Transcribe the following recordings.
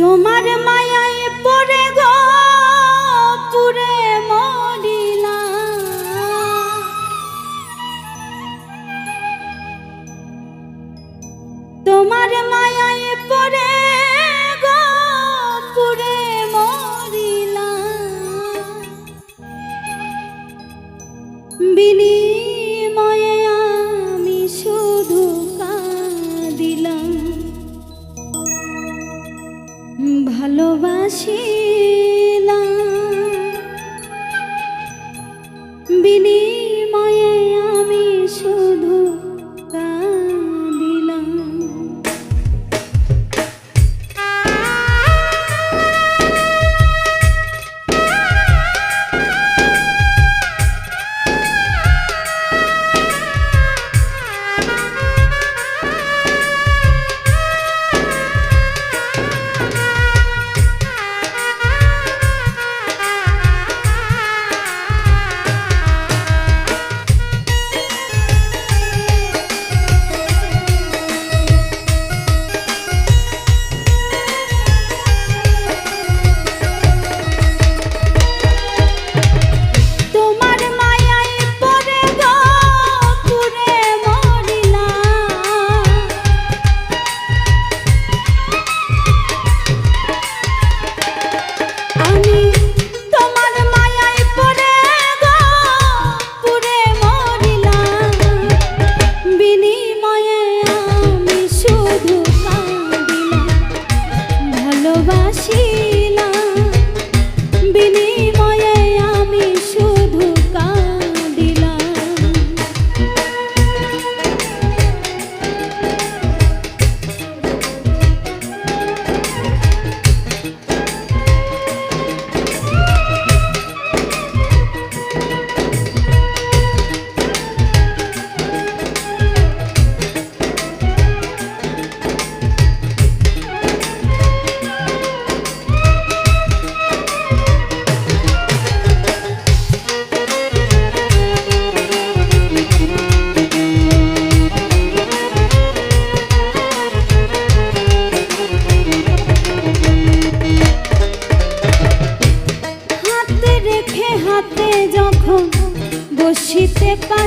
তোমার মায়ায় পড়ে গো। ভালোবাসি।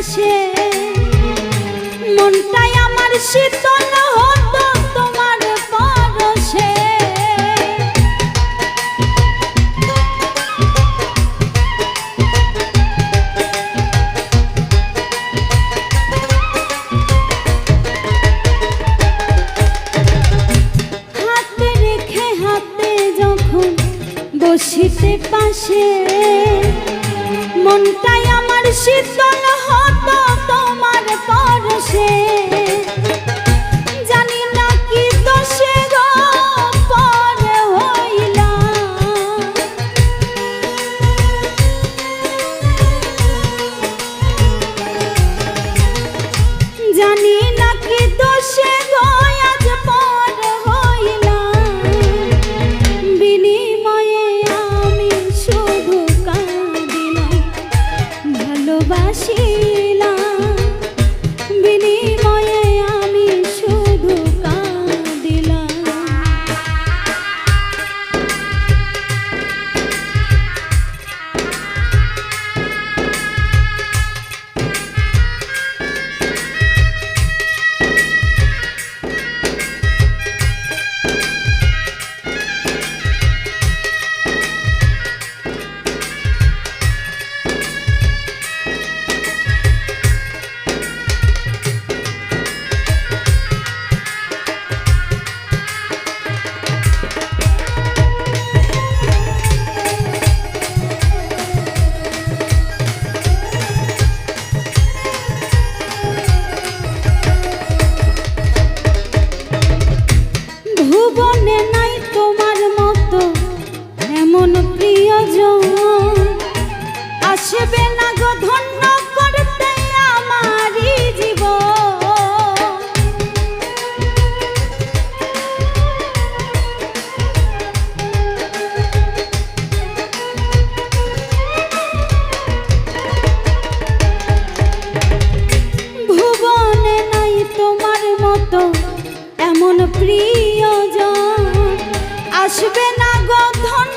দেশে মনটাই আমার শীতল হাতে যখন পাশে মনটাই আমার শীতল হয় পাব তোমার পরশে প্রিয়জন। আসবে না গন্ধন